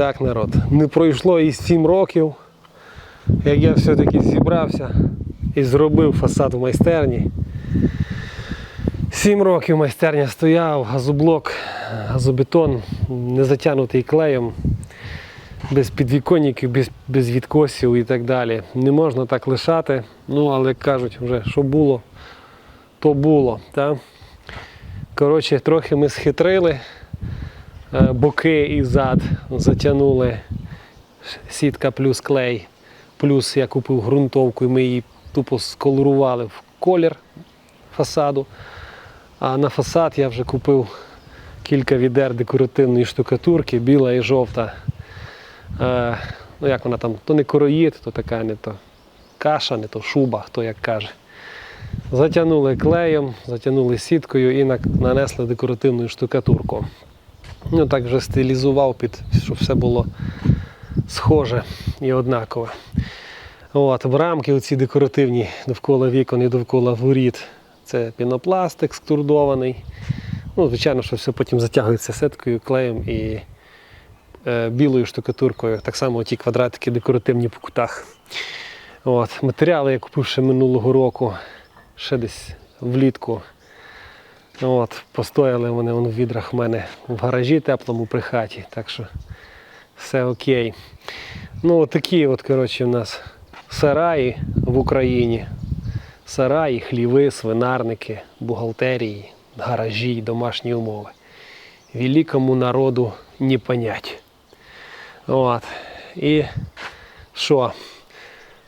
Так, народ, не пройшло і 7 років, як я все-таки зібрався і зробив фасад в майстерні. 7 років майстерня стояв, газоблок, газобетон, не затягнутий клеєм, без підвіконників, без, без відкосів і так далі. Не можна так лишати. Ну, але кажуть, вже що було, то було. Та? Коротше, трохи ми схитрили боки і зад затягнули сітка плюс клей. Плюс я купив ґрунтовку і ми її тупо сколорували в колір фасаду. А на фасад я вже купив кілька відер декоративної штукатурки, біла і жовта. Е, ну як вона там, то не короїд, то така не то каша, не то шуба, хто як каже. Затягнули клеєм, затягнули сіткою і нанесли декоративну штукатурку. Ну так вже стилізував під, щоб все було схоже і однакове. От, в рамки оці декоративні довкола вікон і довкола воріт. Це пінопласт екстурдований. Ну, звичайно, що все потім затягується сеткою, клеєм і е, білою штукатуркою. Так само ті квадратики декоративні по кутах. От, матеріали я купив ще минулого року, ще десь влітку. От, постояли вони вон в відрах в мене в гаражі теплому при хаті. Так що все окей. Ну, такі от, коротше, у нас сараї в Україні. Сараї, хліви, свинарники, бухгалтерії, гаражі, домашні умови. Великому народу не понять. От. І що?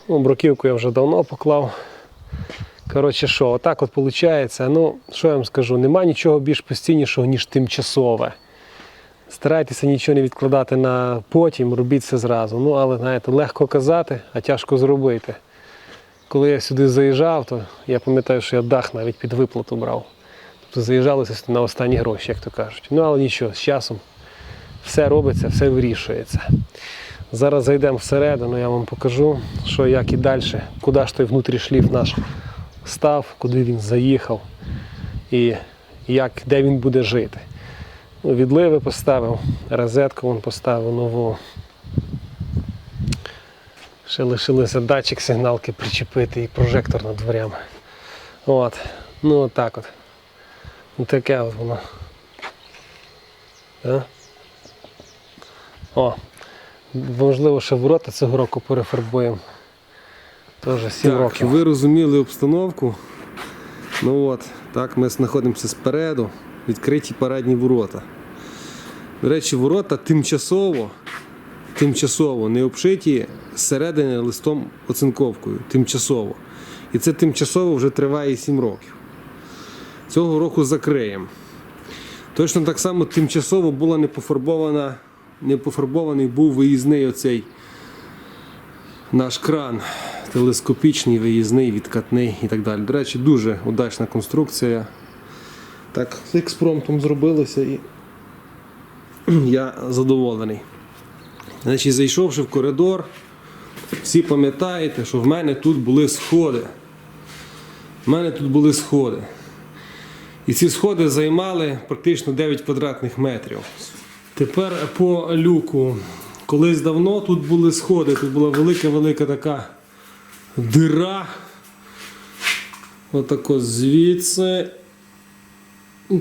Ну, бруківку я вже давно поклав. Коротше, що, отак от виходить. Ну, що я вам скажу, нема нічого більш постійнішого, ніж тимчасове. Старайтеся нічого не відкладати на потім, робіть це зразу. Ну, але знаєте, легко казати, а тяжко зробити. Коли я сюди заїжджав, то я пам'ятаю, що я дах навіть під виплату брав. Тобто заїжджалося сюди на останні гроші, як то кажуть. Ну, але нічого, з часом все робиться, все вирішується. Зараз зайдемо всередину, я вам покажу, що як і далі, куди ж той внутрі шліф наш став, куди він заїхав і як, де він буде жити. Ну, відливи поставив, розетку вон поставив нову. Ще лишилося датчик сигналки причепити і прожектор над дверями. От. Ну от так от. Ну, таке от воно. Да? О, можливо, ще ворота цього року перефарбуємо. Теж 7 років. Ви розуміли обстановку. Ну от, так ми знаходимося спереду, відкриті парадні ворота. До речі, ворота тимчасово, тимчасово не обшиті зсередини листом оцинковкою. Тимчасово. І це тимчасово вже триває 7 років. Цього року закриємо. Точно так само тимчасово була не пофарбована, не пофарбований був виїзний оцей наш кран телескопічний, виїзний, відкатний і так далі. До речі, дуже удачна конструкція. Так, з експромтом зробилося і я задоволений. Значить, зайшовши в коридор, всі пам'ятаєте, що в мене тут були сходи. В мене тут були сходи. І ці сходи займали практично 9 квадратних метрів. Тепер по люку. Колись давно тут були сходи, тут була велика-велика така дира. Отако звідси.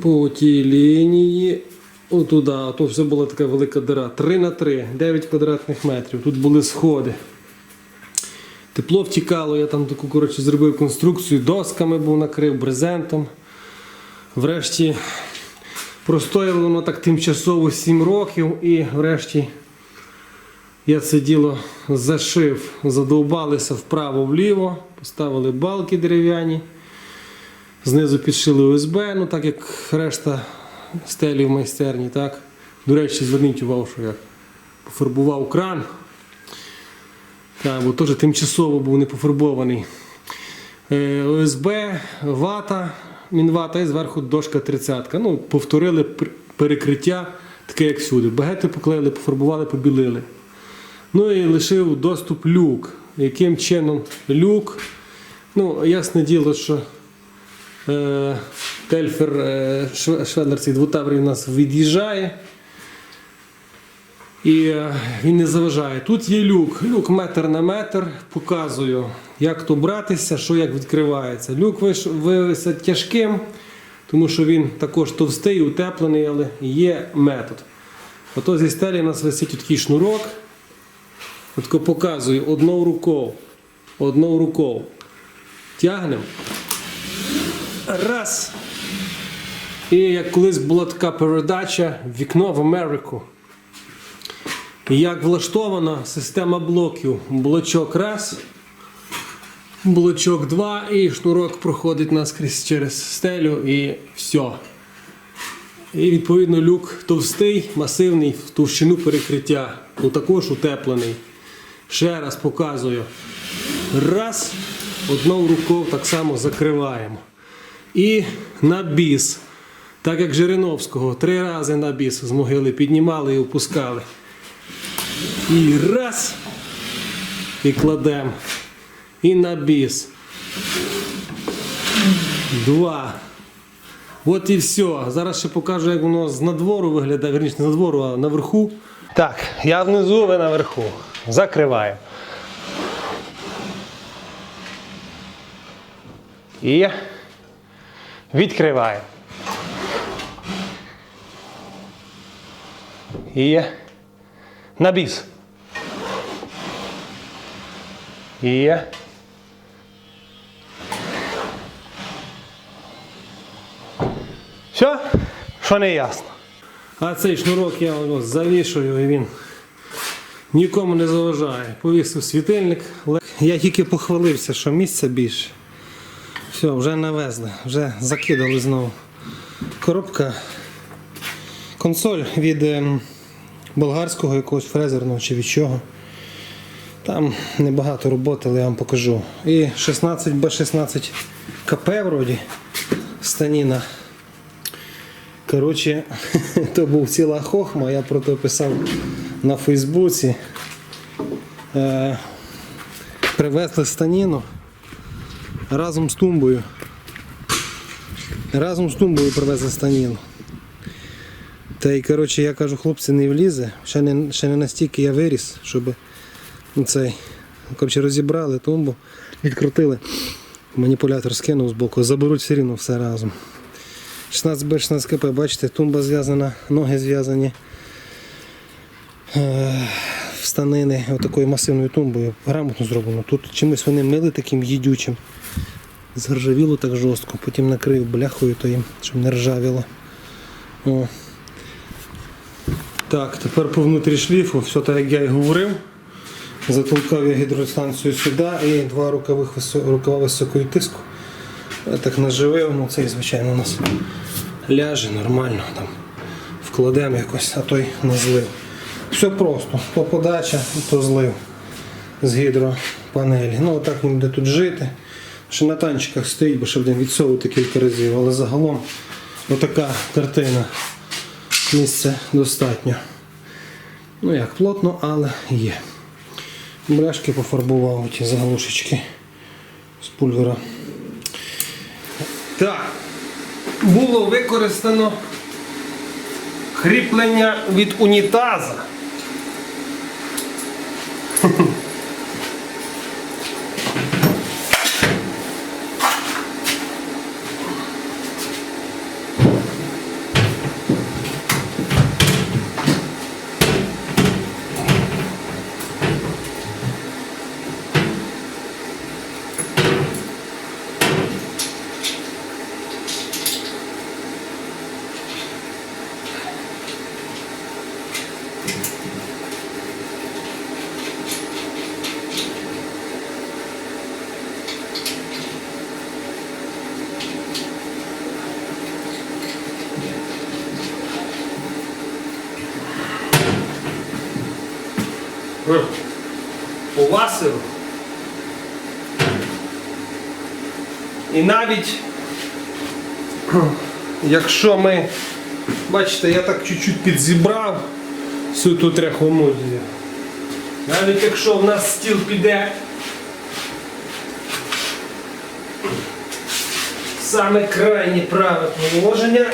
По тій лінії. Отуда, то все була така велика дира. 3 на 3, 9 квадратних метрів. Тут були сходи. Тепло втікало, я там таку коротше, зробив конструкцію, досками був накрив, брезентом. Врешті простояло воно так тимчасово 7 років і врешті я це діло зашив, задовбалися вправо-вліво, поставили балки дерев'яні, знизу підшили ОСБ, ну так як решта стелі в майстерні. Так. До речі, зверніть увагу, що я пофарбував кран. Так, бо теж тимчасово був не пофарбований. Е, ОСБ, вата, мінвата і зверху дошка 30. Ну, повторили перекриття, таке як всюди. Багети поклеїли, пофарбували, побілили. Ну і лишив доступ люк. Яким чином люк? Ну, ясне діло, що е, тельфер е, Шве- Шведлер цей двотаврий у нас від'їжджає. І е, він не заважає. Тут є люк. Люк метр на метр. Показую, як то братися, що як відкривається. Люк виявився тяжким, тому що він також товстий, утеплений, але є метод. Ото зі стелі у нас висить такий шнурок. Отко показую одною рукою. Одною рукою. Тягнемо. Раз. І як колись була така передача Вікно в Америку. Як влаштована система блоків. Блочок раз, блочок два, і шнурок проходить наскрізь через стелю і все. І відповідно люк товстий, масивний в товщину перекриття. Ну також утеплений. Ще раз показую. Раз, одною рукою так само закриваємо. І на біс. Так як Жириновського, три рази на біс з могили піднімали і опускали. І раз. І кладемо. І на біс. Два. От і все. Зараз ще покажу, як воно з надвору виглядає. Верніше, не з надвору, а наверху. Так, я внизу, ви наверху. Закриваю. І відкриваю. І на біс. І все, що не ясно. А цей шнурок я завішую і він нікому не заважає. Повісив світильник. Я тільки похвалився, що місця більше. Все, вже навезли, вже закидали знову. Коробка. Консоль від ем, болгарського якогось фрезерного чи від чого. Там небагато роботи, але я вам покажу. І 16 Б16 КП вроді станіна. Коротше, то був ціла хохма, я про це писав на Фейсбуці. Е, привезли станіну разом з тумбою. Разом з тумбою привезли станіну. Та й коротше, я кажу, хлопці не влізе. Ще не, ще не настільки я виріс, щоб цей. Коротше, розібрали тумбу, відкрутили. Маніпулятор скинув з боку, заберуть все рівно все разом. 16Б, 16 КП, бачите, тумба зв'язана, ноги зв'язані. Е, Встанини отакою масивною тумбою. Грамотно зроблено. Тут чимось вони мили таким їдючим. Заржавіло так жорстко, потім накрив бляхою то їм, щоб не ржавіло. О. Так, тепер по внутрі шліфу, все так як я і говорив. Затолкав я гідростанцію сюди і два рукавих рукава високої тиску. Я так наживив, ну цей, звичайно, у нас ляже нормально, там вкладемо якось, а той не злив. Все просто, то подача, то злив з гідропанелі. Ну отак він буде тут жити. Ще на танчиках стоїть, бо ще будемо відсовувати кілька разів, але загалом отака картина. Місця достатньо. Ну як плотно, але є. Бляшки пофарбував ті заглушечки з пульвера. Так, було використано кріплення від унітаза. Повасив. І навіть якщо ми, бачите, я так чуть-чуть підзібрав всю ту тряхомудію. Навіть якщо в нас стіл піде саме крайнє праве положення,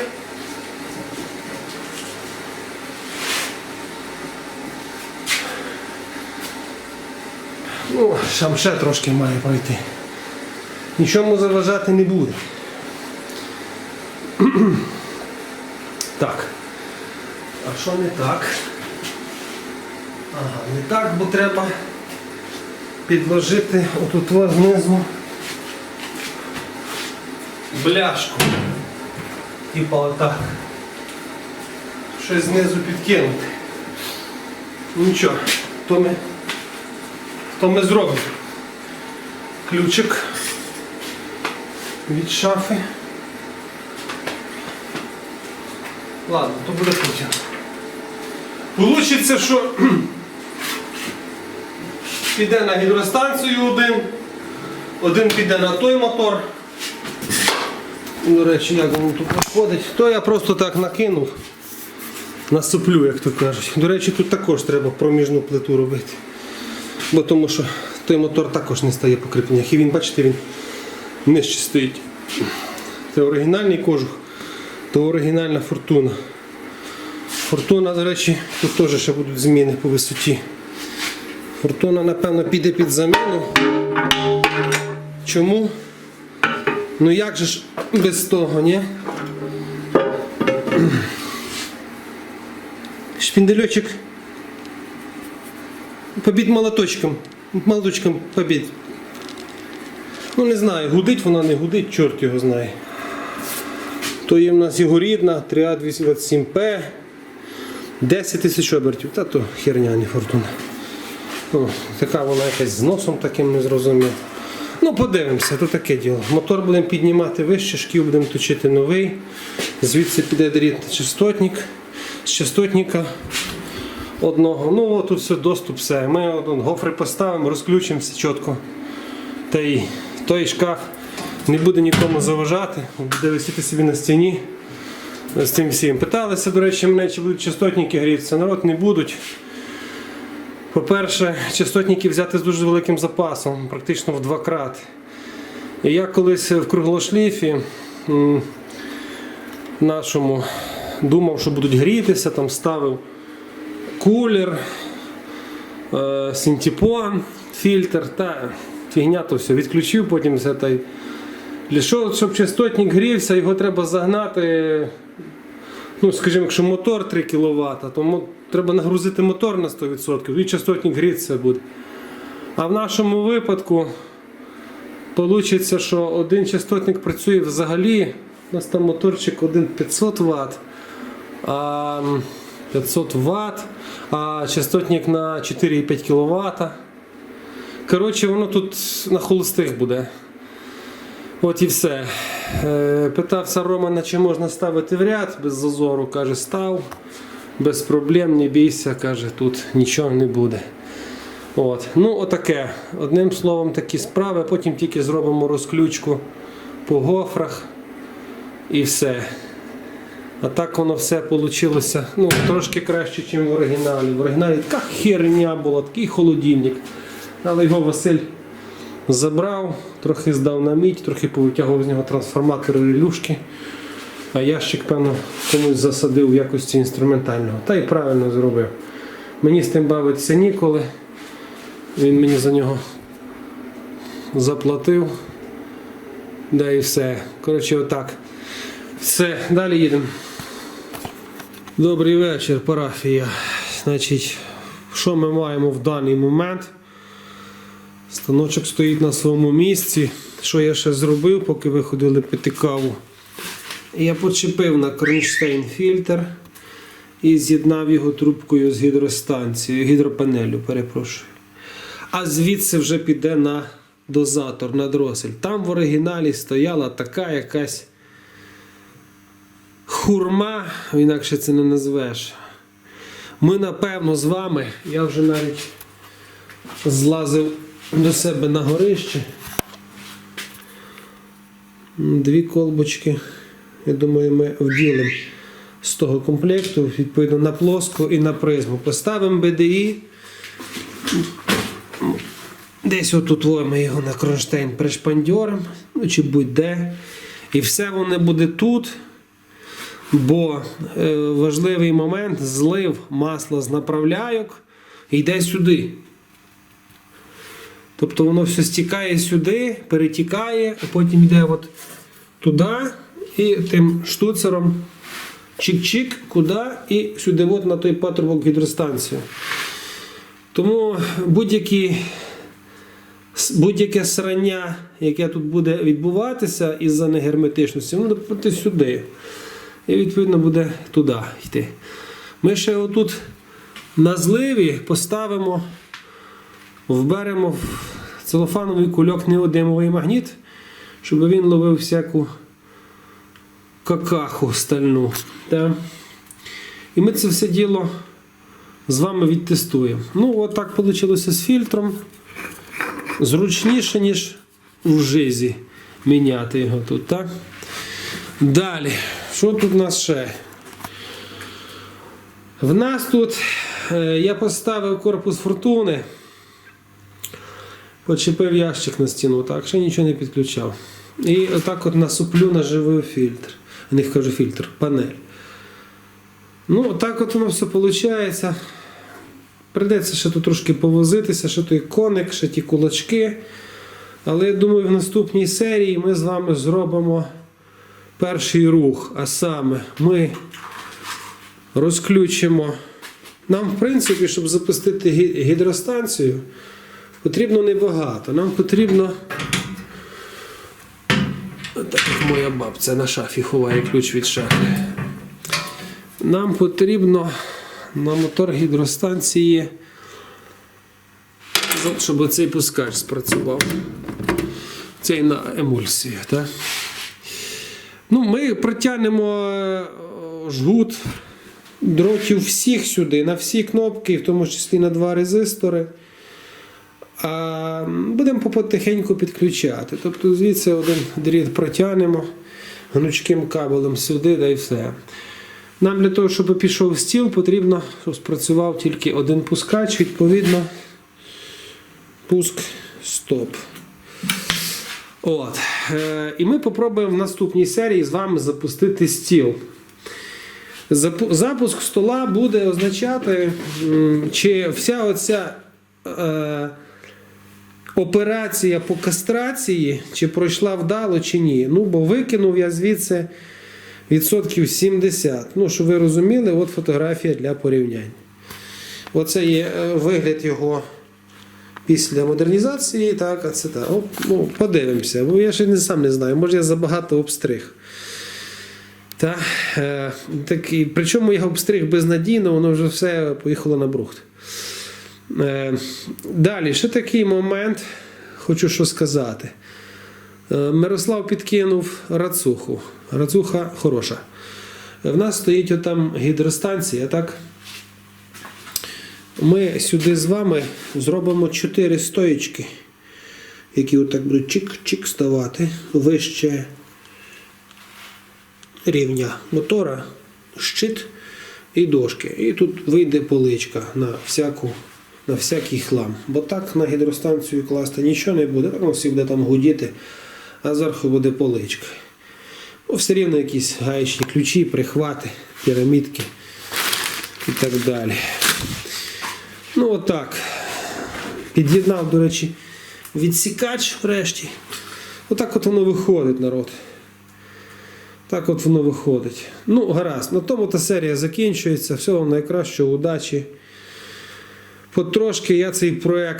Там ще трошки має пройти. Нічому заважати не буде. Так. А що не так? Ага, не так, бо треба підложити отут знизу бляшку. Типа отак. Щось знизу підкинути. Нічого, то ми, то ми зробимо. Ключик від шафи. Ладно, то буде потім. Получиться, що піде на гідростанцію один, один піде на той мотор. До речі, як воно тут виходить, то я просто так накинув. Насуплю, як то кажуть. До речі, тут також треба проміжну плиту робити. Бо тому що той мотор також не стає по кріпленнях. І він, бачите, він нижче стоїть. Це оригінальний кожух, то оригінальна фортуна. Фортуна, до речі, тут теж ще будуть зміни по висоті. Фортуна, напевно, піде під заміну. Чому? Ну як же ж без того, ні? Шпіндельочок побід молоточком. Молоточком побід. Ну не знаю, гудить вона, не гудить, чорт його знає. То є в нас його рідна, 3А227П. 10 тисяч обертів. Та то херня, не фортуна. О, така вона якась з носом таким не зрозумів. Ну, подивимося, то таке діло. Мотор будемо піднімати вище, шків будемо точити новий. Звідси піде дріт частотник. З частотника одного. Ну, от тут все, доступ, все. Ми от, гофри поставимо, розключимося чітко. Та й той шкаф не буде нікому заважати, буде висіти собі на стіні. З цим всім. Питалися, до речі, мене, чи будуть частотники грітися. Народ не будуть. По-перше, частотники взяти з дуже великим запасом, практично в два крати. І я колись в круглошліфі нашому думав, що будуть грітися, там ставив кулер, е, синтепон, фільтр та фігня то все. Відключив потім. Та. Для що, щоб частотник грівся, його треба загнати. Ну, скажімо, якщо мотор 3 кВт, то треба нагрузити мотор на 100% і частотник грітися буде. А в нашому випадку вийде, що один частотник працює взагалі. У нас там моторчик один 500 Вт, а 500 Вт, а частотник на 4,5 кВт. Коротше, воно тут на холостих буде. От і все. Е, Питався Романа, чи можна ставити в ряд без зазору. Каже, став. Без проблем, не бійся, каже, тут нічого не буде. От. Ну, отаке. Одним словом, такі справи. Потім тільки зробимо розключку по гофрах і все. А так воно все вийшло ну, трошки краще, ніж в оригіналі. В оригіналі така херня була, такий холодильник. Але його Василь забрав, трохи здав на мідь, трохи повитягував з нього трансформатори релюшки. А ящик, певно, комусь засадив в якості інструментального. Та й правильно зробив. Мені з тим бавитися ніколи. Він мені за нього заплатив. Да і все. Коротше, отак. Все, далі їдемо. Добрий вечір, парафія. Значить, що ми маємо в даний момент? Станочок стоїть на своєму місці. Що я ще зробив, поки ви ходили пити каву? Я почепив на кронштейн фільтр і з'єднав його трубкою з гідростанцією, гідропанелю, перепрошую. А звідси вже піде на дозатор, на дросель. Там в оригіналі стояла така якась хурма, інакше це не назвеш. Ми, напевно, з вами, я вже навіть злазив до себе на горище. Дві колбочки. Я думаю, ми вділимо з того комплекту, відповідно, на плоску і на призму. Поставимо BDI. Десь отут ми його на кронштейн пришпандьоримо, ну чи будь-де. І все воно буде тут. Бо е, важливий момент злив масла з направляйок йде сюди. Тобто воно все стікає сюди, перетікає, а потім йде от туди і тим штуцером чик-чик, куди і сюди от на той патрубок гідростанцію. Тому будь-які будь-яке срання, яке тут буде відбуватися із-за негерметичності, воно буде сюди. І відповідно буде туди йти. Ми ще отут на зливі поставимо, вберемо в целофановий кульок неодимовий магніт, щоб він ловив всяку какаху стальну. Та? І ми це все діло з вами відтестуємо. Ну, от так вийшло з фільтром. Зручніше, ніж в жизі міняти його тут, так? Далі, що тут у нас ще? В нас тут е, я поставив корпус фортуни, почепив ящик на стіну, так, ще нічого не підключав. І отак от насуплю на живий фільтр. Не кажу фільтр, панель. Ну, отак от воно все виходить. Придеться ще тут трошки повозитися, ще той коник, ще ті кулачки. Але я думаю, в наступній серії ми з вами зробимо перший рух. А саме ми розключимо. Нам, в принципі, щоб запустити гідростанцію, потрібно небагато. Нам потрібно. Так моя бабця на шафі ховає ключ від шафи. Нам потрібно на мотор гідростанції, щоб цей пускач спрацював. Цей на емульсію. Так? Ну, ми протягнемо е, жгут дротів всіх сюди, на всі кнопки, в тому числі на два резистори. А будемо потихеньку підключати. Тобто звідси один дріт протягнемо гнучким кабелем сюди, да і все. Нам для того, щоб пішов стіл, потрібно, щоб спрацював тільки один пускач, відповідно, пуск стоп. От. Е, і ми попробуємо в наступній серії з вами запустити стіл. Запуск стола буде означати, чи вся оця е, операція по кастрації, чи пройшла вдало, чи ні. Ну, бо викинув я звідси відсотків 70. Ну, щоб ви розуміли, от фотографія для порівняння. Оце є е, вигляд його після модернізації. Так, а це так. Ну, подивимося, бо я ще не, сам не знаю, може я забагато обстриг. Та, е, так, і, причому я обстриг безнадійно, воно вже все поїхало на брухт. Е, далі, ще такий момент, хочу що сказати. Е, Мирослав підкинув рацуху. Рацуха хороша. В нас стоїть отам гідростанція, так? Ми сюди з вами зробимо 4 стоїчки, які отак будуть чик-чик ставати вище рівня мотора, щит і дошки. І тут вийде поличка на всяку. На всякий хлам. Бо так на гідростанцію класти нічого не буде, воно всі буде там гудіти, а зверху буде поличка. Ну, все рівно якісь гаечні ключі, прихвати, пірамідки і так далі. Ну, отак. Під'єднав, до речі, відсікач врешті. Отак от воно виходить, народ. Так от воно виходить. Ну, гаразд. На тому та серія закінчується. Всього вам найкращого, удачі. Потрошки я цей проект